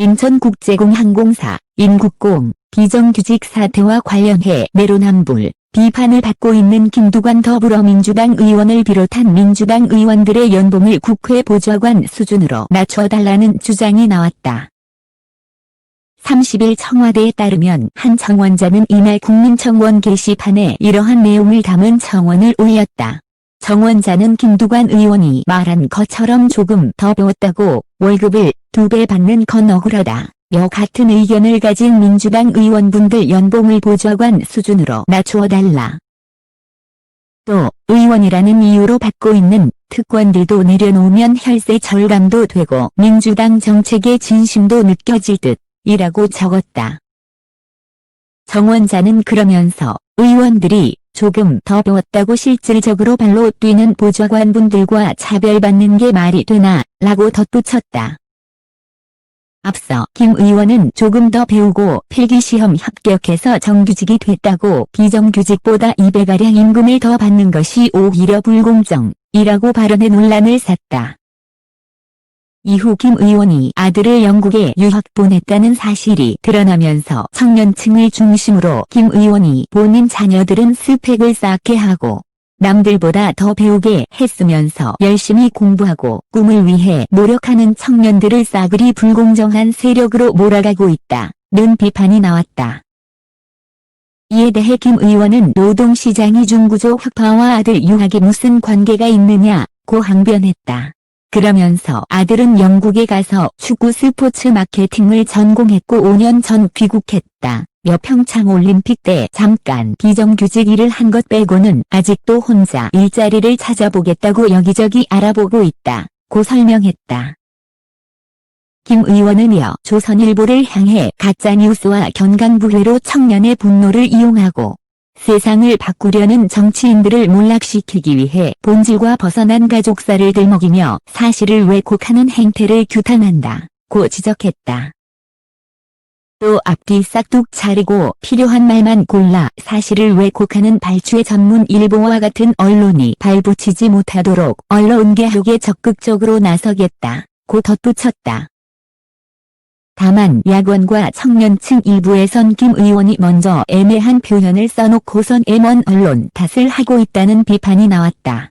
인천국제공항공사, 인국공, 비정규직 사태와 관련해 내로남불, 비판을 받고 있는 김두관 더불어민주당 의원을 비롯한 민주당 의원들의 연봉을 국회 보좌관 수준으로 낮춰달라는 주장이 나왔다. 30일 청와대에 따르면 한 청원자는 이날 국민청원 게시판에 이러한 내용을 담은 청원을 올렸다. 정원자는 김두관 의원이 말한 것처럼 조금 더 배웠다고 월급을 두 배 받는 건 억울하다. 여 같은 의견을 가진 민주당 의원분들 연봉을 보좌관 수준으로 낮추어달라. 또 의원이라는 이유로 받고 있는 특권들도 내려놓으면 혈세 절감도 되고 민주당 정책의 진심도 느껴질 듯 이라고 적었다. 정원자는 그러면서 의원들이 조금 더 배웠다고 실질적으로 발로 뛰는 보좌관분들과 차별받는 게 말이 되나 라고 덧붙였다. 앞서 김 의원은 조금 더 배우고 필기시험 합격해서 정규직이 됐다고 비정규직보다 2배가량 임금을 더 받는 것이 오히려 불공정이라고 발언해 논란을 샀다. 이후 김 의원이 아들을 영국에 유학 보냈다는 사실이 드러나면서 청년층을 중심으로 김 의원이 본인 자녀들은 스펙을 쌓게 하고 남들보다 더 배우게 했으면서 열심히 공부하고 꿈을 위해 노력하는 청년들을 싸그리 불공정한 세력으로 몰아가고 있다 는 비판이 나왔다. 이에 대해 김 의원은 노동시장이 중구조 흑파와 아들 유학이 무슨 관계가 있느냐 고 항변했다. 그러면서 아들은 영국에 가서 축구 스포츠 마케팅을 전공했고 5년 전 귀국했다. 며 평창 올림픽 때 잠깐 비정규직 일을 한 것 빼고는 아직도 혼자 일자리를 찾아보겠다고 여기저기 알아보고 있다. 고 설명했다. 김 의원은 이어 조선일보를 향해 가짜뉴스와 견강부회로 청년의 분노를 이용하고 세상을 바꾸려는 정치인들을 몰락시키기 위해 본질과 벗어난 가족사를 들먹이며 사실을 왜곡하는 행태를 규탄한다. 고 지적했다. 또 앞뒤 싹둑 차리고 필요한 말만 골라 사실을 왜곡하는 발췌 전문 일보와 같은 언론이 발붙이지 못하도록 언론 개혁에 적극적으로 나서겠다. 고 덧붙였다. 다만 야권과 청년층 일부에선 김 의원이 먼저 애매한 표현을 써놓고선 M1 언론 탓을 하고 있다는 비판이 나왔다.